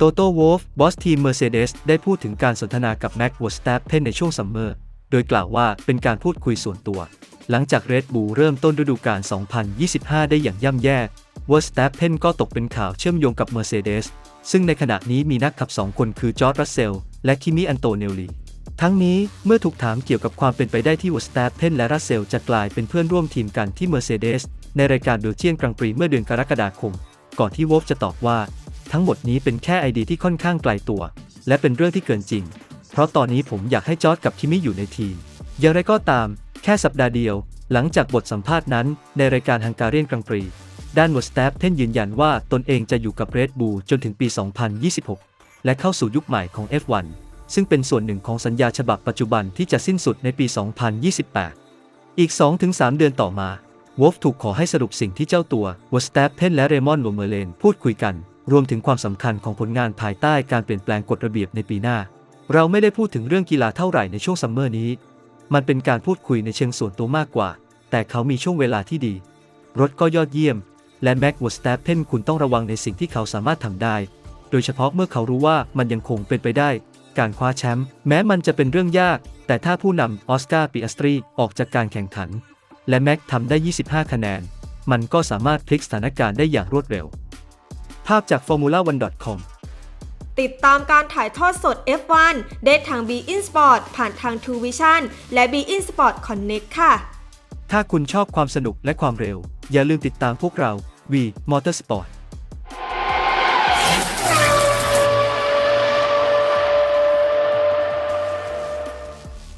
โตโต้วอลฟบอสทีม Mercedes ได้พูดถึงการสนทนากับแม็กวอสแตปเพนในช่วงซัมเมอร์ โดยกล่าวว่าเป็นการพูดคุยส่วนตัว หลังจาก Red Bull เริ่มต้นฤดูกาล 2025 ได้อย่างย่ำแย่วอสแตปเพนก็ตกเป็นข่าวเชื่อมโยงกับ Mercedes ซึ่งในขณะนี้มีนักขับ 2 คนคือจอร์ดรัสเซล และคิมิอันโตเนลลี ทั้งนี้เมื่อถูกถามเกี่ยวกับความเป็นไปได้ที่วอสแตปเพนและรัสเซลจะกลายเป็นเพื่อนร่วมทีมกันที่ Mercedes ในรายการเบลเจียนกรังปรีเมื่อเดือนกรกฎาคม ก่อนที่วอลฟจะตอบว่า ทั้งหมดนี้เป็นแค่ไอเดียที่ค่อนข้างไกลตัว และเป็นเรื่องที่เกินจริง เพราะตอนนี้ผมอยากให้จอร์ดกับคิมิอยู่ในทีม อย่างไรก็ตาม แค่สัปดาห์เดียว หลังจากบทสัมภาษณ์นั้น ในรายการฮังการีนกรังปรี ด้านวอสแตปเทนยืนยันว่าตนเองจะอยู่กับเรดบูจนถึงปี 2026 และเข้าสู่ยุคใหม่ของ F1 ซึ่งเป็นส่วนหนึ่งของสัญญาฉบับปัจจุบันที่จะสิ้นสุดในปี 2028 อีก 2-3 เดือนต่อมาวอลฟถูกขอให้สรุปสิ่งที่เจ้าตัววอสแตปเพนและเรมอนโลเมเลนพูดคุยกัน รวมถึงความสำคัญของผลงานภายใต้การเปลี่ยนแปลงกฎระเบียบในปีหน้า เราไม่ได้พูดถึงเรื่องกีฬาเท่าไหร่ในช่วงซัมเมอร์นี้ มันเป็นการพูดคุยในเชิงส่วนตัวมากกว่า แต่เขามีช่วงเวลาที่ดี รถก็ยอดเยี่ยม และแม็กวอสแตปเพนคุณต้องระวังในสิ่งที่เขาสามารถทำได้ โดยเฉพาะเมื่อเขารู้ว่ามันยังคงเป็นไปได้ การคว้าแชมป์แม้มันจะเป็นเรื่องยาก แต่ถ้าผู้นำออสการ์ปิอัสตรีออกจากการแข่งขัน และแม็กทำได้ 25 คะแนน มันก็สามารถพลิกสถานการณ์ได้อย่างรวดเร็ว ภาพจาก formula1.com ติดตามการถ่ายทอดสด F1 ได้ทาง b e in Sport ผ่านทาง True Vision และ b e in Sport Connect ค่ะ ถ้าคุณชอบความสนุกและความเร็ว อย่าลืมติดตามพวกเรา V Motorsport